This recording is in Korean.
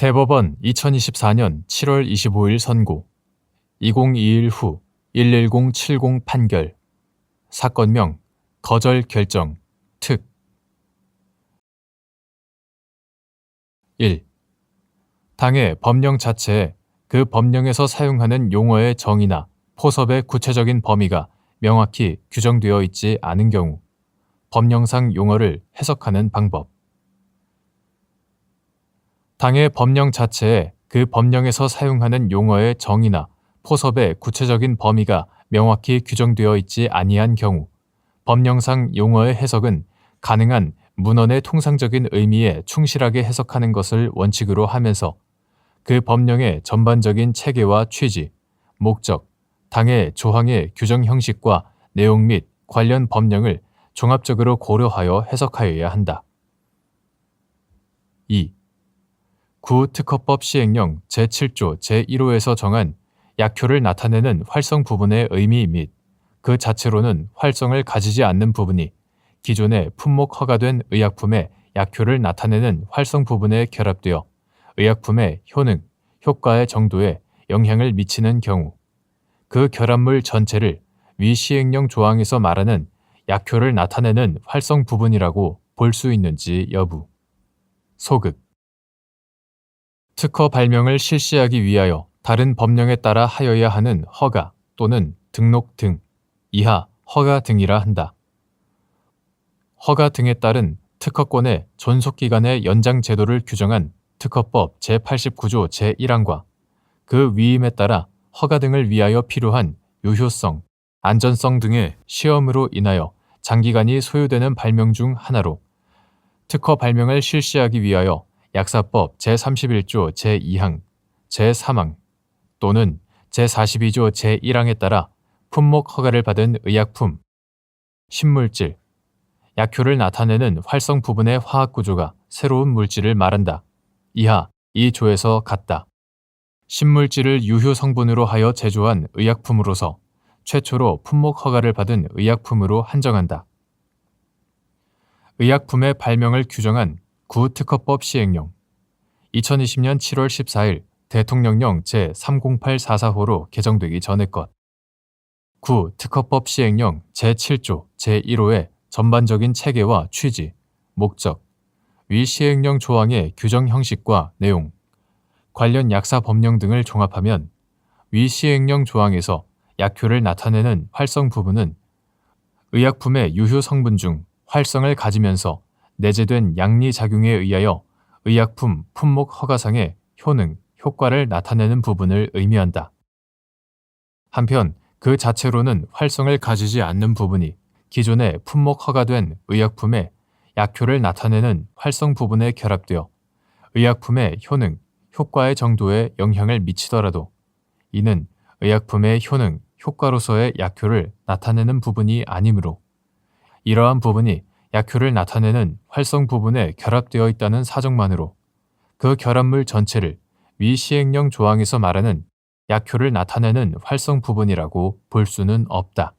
대법원 2024년 7월 25일 선고. 2021 후 11070 판결. 사건명 거절 결정. 특. 1. 당의 법령 자체에 그 법령에서 사용하는 용어의 정의나 포섭의 구체적인 범위가 명확히 규정되어 있지 않은 경우 법령상 용어를 해석하는 방법 당의 법령 자체에 그 법령에서 사용하는 용어의 정의나 포섭의 구체적인 범위가 명확히 규정되어 있지 아니한 경우 법령상 용어의 해석은 가능한 문헌의 통상적인 의미에 충실하게 해석하는 것을 원칙으로 하면서 그 법령의 전반적인 체계와 취지, 목적, 당의 조항의 규정 형식과 내용 및 관련 법령을 종합적으로 고려하여 해석하여야 한다. 2. 구특허법 시행령 제7조 제1호에서 정한 약효를 나타내는 활성 부분의 의미 및 그 자체로는 활성을 가지지 않는 부분이 기존의 품목 허가된 의약품의 약효를 나타내는 활성 부분에 결합되어 의약품의 효능, 효과의 정도에 영향을 미치는 경우 그 결합물 전체를 위 시행령 조항에서 말하는 약효를 나타내는 활성 부분이라고 볼 수 있는지 여부. 소극 특허 발명을 실시하기 위하여 다른 법령에 따라 하여야 하는 허가 또는 등록 등 이하 허가 등이라 한다. 허가 등에 따른 특허권의 존속기간의 연장 제도를 규정한 특허법 제89조 제1항과 그 위임에 따라 허가 등을 위하여 필요한 유효성, 안전성 등의 시험으로 인하여 장기간이 소요되는 발명 중 하나로 특허 발명을 실시하기 위하여 약사법 제31조 제2항, 제3항 또는 제42조 제1항에 따라 품목 허가를 받은 의약품, 신물질, 약효를 나타내는 활성 부분의 화학 구조가 새로운 물질을 말한다. 이하 이 조에서 같다. 신물질을 유효 성분으로 하여 제조한 의약품으로서 최초로 품목 허가를 받은 의약품으로 한정한다. 의약품의 발명을 규정한 구특허법 시행령 2020년 7월 14일 대통령령 제30844호로 개정되기 전의 것. 구 특허법 시행령 제7조 제1호의 전반적인 체계와 취지, 목적, 위 시행령 조항의 규정 형식과 내용, 관련 약사 법령 등을 종합하면 위 시행령 조항에서 약효를 나타내는 활성 부분은 의약품의 유효 성분 중 활성을 가지면서 내재된 양리 작용에 의하여 의약품 품목 허가상의 효능, 효과를 나타내는 부분을 의미한다. 한편 그 자체로는 활성을 가지지 않는 부분이 기존에 품목 허가된 의약품의 약효를 나타내는 활성 부분에 결합되어 의약품의 효능, 효과의 정도에 영향을 미치더라도 이는 의약품의 효능, 효과로서의 약효를 나타내는 부분이 아니므로 이러한 부분이 약효를 나타내는 활성 부분에 결합되어 있다는 사정만으로 그 결합물 전체를 위 시행령 조항에서 말하는 약효를 나타내는 활성 부분이라고 볼 수는 없다.